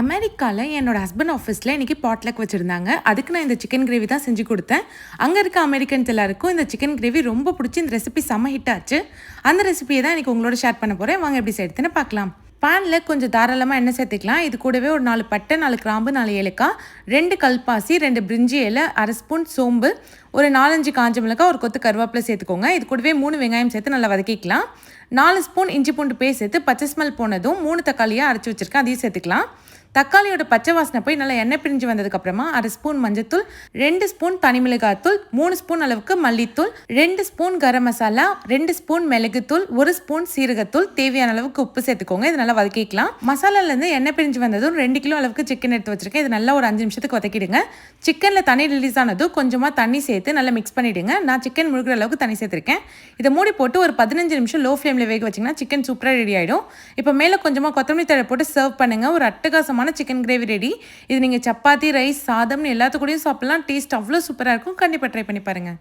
அமெரிக்காவில் என்னோட ஹஸ்பண்ட் ஆஃபீஸில் இன்றைக்கி பாட்லக் வச்சுருந்தாங்க. அதுக்கு நான் இந்த சிக்கன் கிரேவி தான் செஞ்சு கொடுத்தேன். அங்கே இருக்க அமெரிக்கன்ஸ் எல்லாருக்கும் இந்த சிக்கன் கிரேவி ரொம்ப பிடிச்சி இந்த ரெசிபி செம்ம ஹிட் ஆச்சு. அந்த ரெசிபியை தான் இன்றைக்கி உங்களோட ஷேர் பண்ண போகிறேன் வாங்க எப்படி செய்யறதுன்னு பார்க்கலாம். பேனில் கொஞ்சம் தாராளமாக எண்ணெய் சேர்த்துக்கலாம். இது கூடவே ஒரு நாலு பட்டை நாலு கிராம்பு நாலு ஏலக்காய் ரெண்டு கல்பாசி ரெண்டு பிரிஞ்சி இலை அரை ஸ்பூன் சோம்பு ஒரு நாலஞ்சு காஞ்ச மிளகாய் ஒரு கொத்து கருவேப்பிலை சேர்த்துக்கோங்க. இது கூடவே மூணு வெங்காயம் சேர்த்து நல்லா வதக்கிக்கலாம். நாலு ஸ்பூன் இஞ்சி பூண்டு பேஸ்ட் சேர்த்து பச்சை ஸ்மெல் போனதும் மூணு தக்காளியாக அரைச்சி வச்சுருக்கேன். அதையும் சேர்த்துக்கலாம். தக்காளியோட பச்சை வாசனை போய் நல்லா எண்ணெய் பிரிஞ்சு வந்ததுக்கப்புறமா அரை ஸ்பூன் மஞ்சத்தூள் ரெண்டு ஸ்பூன் தனி மிளகாத்தூள் மூணு ஸ்பூன் அளவுக்கு மல்லித்தூள் ரெண்டு ஸ்பூன் கரம் மசாலா ரெண்டு ஸ்பூன் மிளகுத்தூள் ஒரு ஸ்பூன் சீரகத்தூள் தேவையான அளவுக்கு உப்பு சேர்த்துக்கோங்க. இது நல்லா வதக்கிக்கலாம். மசாலாலேருந்து எண்ணெய் பிரிஞ்சு வந்ததும் ரெண்டு கிலோ அளவுக்கு சிக்கன் எடுத்து வச்சிருக்கேன். இது நல்லா ஒரு அஞ்சு நிமிஷத்துக்கு வதக்கிடுங்க. சிக்கனில் தண்ணி ரிலீஸ் ஆனதும் கொஞ்சமாக தண்ணி சேர்த்து நல்லா மிக்ஸ் பண்ணிவிடுங்க நான் சிக்கன் முழுகிற அளவுக்கு தண்ணி சேர்த்துருக்கேன். இதை மூடி போட்டு ஒரு பதினஞ்சு நிமிஷம் லோ ஃப்ளேமில் வேக வச்சிங்கன்னா சிக்கன் சூப்பராக ரெடி ஆகிடும் இப்போ மேலே கொஞ்சமாக கொத்தமல்லி தழை போட்டு சர்வ் பண்ணுங்கள் ஒரு அட்டகாசமான சிக்கன் கிரேவி ரெடி இது நீங்கள் சப்பாத்தி ரைஸ் சாதம்னு எல்லாத்துக்கூடையும் சாப்பிட்லாம். டேஸ்ட் அவ்வளோ சூப்பராக இருக்கும். கண்டிப்பாக ட்ரை பண்ணி பாருங்கள்